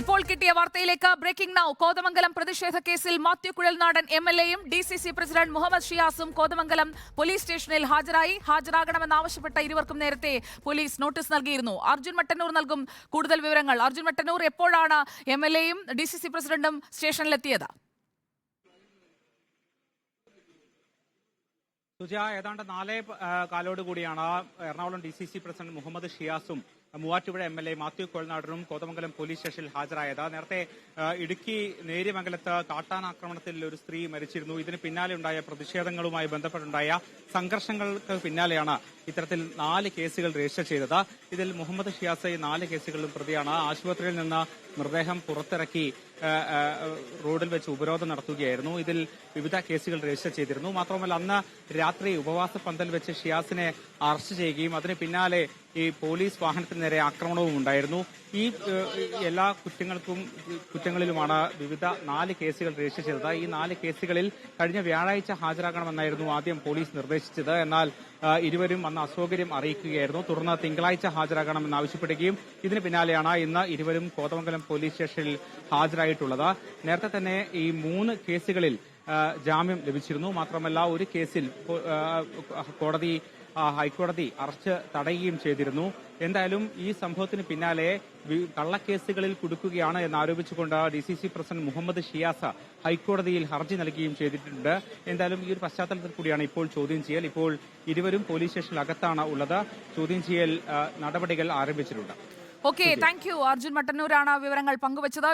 ഇപ്പോൾ കിട്ടിയ വാർത്തയിലേക്ക് ബ്രേക്കിംഗ് നൗ കോതമംഗലം പ്രതിഷേധ കേസിൽ മാത്യു കുഴൽനാടൻ എം എൽ എയും D C C president Muhammad ഷിയാസും Kothamangalam police സ്റ്റേഷനിൽ ഹാജരായി. ഹാജരാകണമെന്നാവശ്യപ്പെട്ട ഇരുവർക്കും നേരത്തെ പോലീസ് നോട്ടീസ് നൽകിയിരുന്നു. അർജുൻ മട്ടന്നൂർ നൽകും കൂടുതൽ വിവരങ്ങൾ. അർജുൻ മട്ടന്നൂർ എപ്പോഴാണ് എം എൽ എയും ഡി സി സി പ്രസിഡന്റും സ്റ്റേഷനിലെത്തിയത്? സുജ ഏതാണ്ട് നാലേ കാലോട് കൂടിയാണ് Ernakulam D C C president Muhammad ഷിയാസും Muvattupuzha M L A Mathew കൊൽനാടനും Kothamangalam police സ്റ്റേഷനിൽ ഹാജരായത്. നേരത്തെ ഇടുക്കി നേര്യമംഗലത്ത് കാട്ടാനാക്രമണത്തിൽ ഒരു സ്ത്രീ മരിച്ചിരുന്നു. ഇതിന് പിന്നാലെ ഉണ്ടായ പ്രതിഷേധങ്ങളുമായി ബന്ധപ്പെട്ടുണ്ടായ സംഘർഷങ്ങൾക്ക് പിന്നാലെയാണ് ഇത്തരത്തിൽ നാല് കേസുകൾ രജിസ്റ്റർ ചെയ്തത്. ഇതിൽ മുഹമ്മദ് ഷിയാസ് നാല് കേസുകളിലും പ്രതിയാണ്. ആശുപത്രിയിൽ നിന്ന് മൃതദേഹം പുറത്തിറക്കി റോഡിൽ വെച്ച് ഉപരോധം നടത്തുകയായിരുന്നു. ഇതിൽ വിവിധ കേസുകൾ രജിസ്റ്റർ ചെയ്തിരുന്നു. മാത്രമല്ല അന്ന് രാത്രി ഉപവാസ പന്തൽ വെച്ച് ഷിയാസിനെ അറസ്റ്റ് ചെയ്യുകയും അതിന് പിന്നാലെ ഈ പോലീസ് വാഹനത്തിന് നേരെ ആക്രമണവും ഉണ്ടായിരുന്നു. ഈ എല്ലാ കുറ്റങ്ങൾക്കും കുറ്റങ്ങളിലുമാണ് വിവിധ നാല് കേസുകൾ രജിസ്റ്റർ ചെയ്തത്. ഈ നാല് കേസുകളിൽ കഴിഞ്ഞ വ്യാഴാഴ്ച ഹാജരാകണമെന്നായിരുന്നു ആദ്യം പോലീസ് നിർദ്ദേശിച്ചത്. എന്നാൽ ഇരുവരും അന്ന് അസൗകര്യം അറിയിക്കുകയായിരുന്നു. തുടർന്ന് തിങ്കളാഴ്ച ഹാജരാകണമെന്ന് ആവശ്യപ്പെടുകയും ഇതിന് പിന്നാലെയാണ് ഇന്ന് ഇരുവരും കോതമംഗലം പോലീസ് സ്റ്റേഷനിൽ ഹാജരായിട്ടുള്ളത്. നേരത്തെ തന്നെ ഈ മൂന്ന് കേസുകളിൽ ജാമ്യം ലഭിച്ചിരുന്നു. മാത്രമല്ല ഒരു കേസിൽ കോടതി ഹൈക്കോടതി അറസ്റ്റ് തടയുകയും ചെയ്തിരുന്നു. എന്തായാലും ഈ സംഭവത്തിന് പിന്നാലെ കള്ളക്കേസുകളിൽ കുടുക്കുകയാണ് എന്നാരോപിച്ചുകൊണ്ട് D C C president Muhammad Shiyas ഹൈക്കോടതിയിൽ ഹർജി നൽകുകയും ചെയ്തിട്ടുണ്ട്. എന്തായാലും ഈ ഒരു പശ്ചാത്തലത്തിൽ കൂടിയാണ് ഇപ്പോൾ ചോദ്യം ചെയ്യൽ. ഇപ്പോൾ ഇരുവരും പോലീസ് സ്റ്റേഷനിൽ അകത്താണ് ഉള്ളത്. ചോദ്യം ചെയ്യൽ നടപടികൾ ആരംഭിച്ചിട്ടുണ്ട്. ഓക്കെ താങ്ക് യു അർജുൻ മട്ടന്നൂരാണ് വിവരങ്ങൾ പങ്കുവച്ചത്.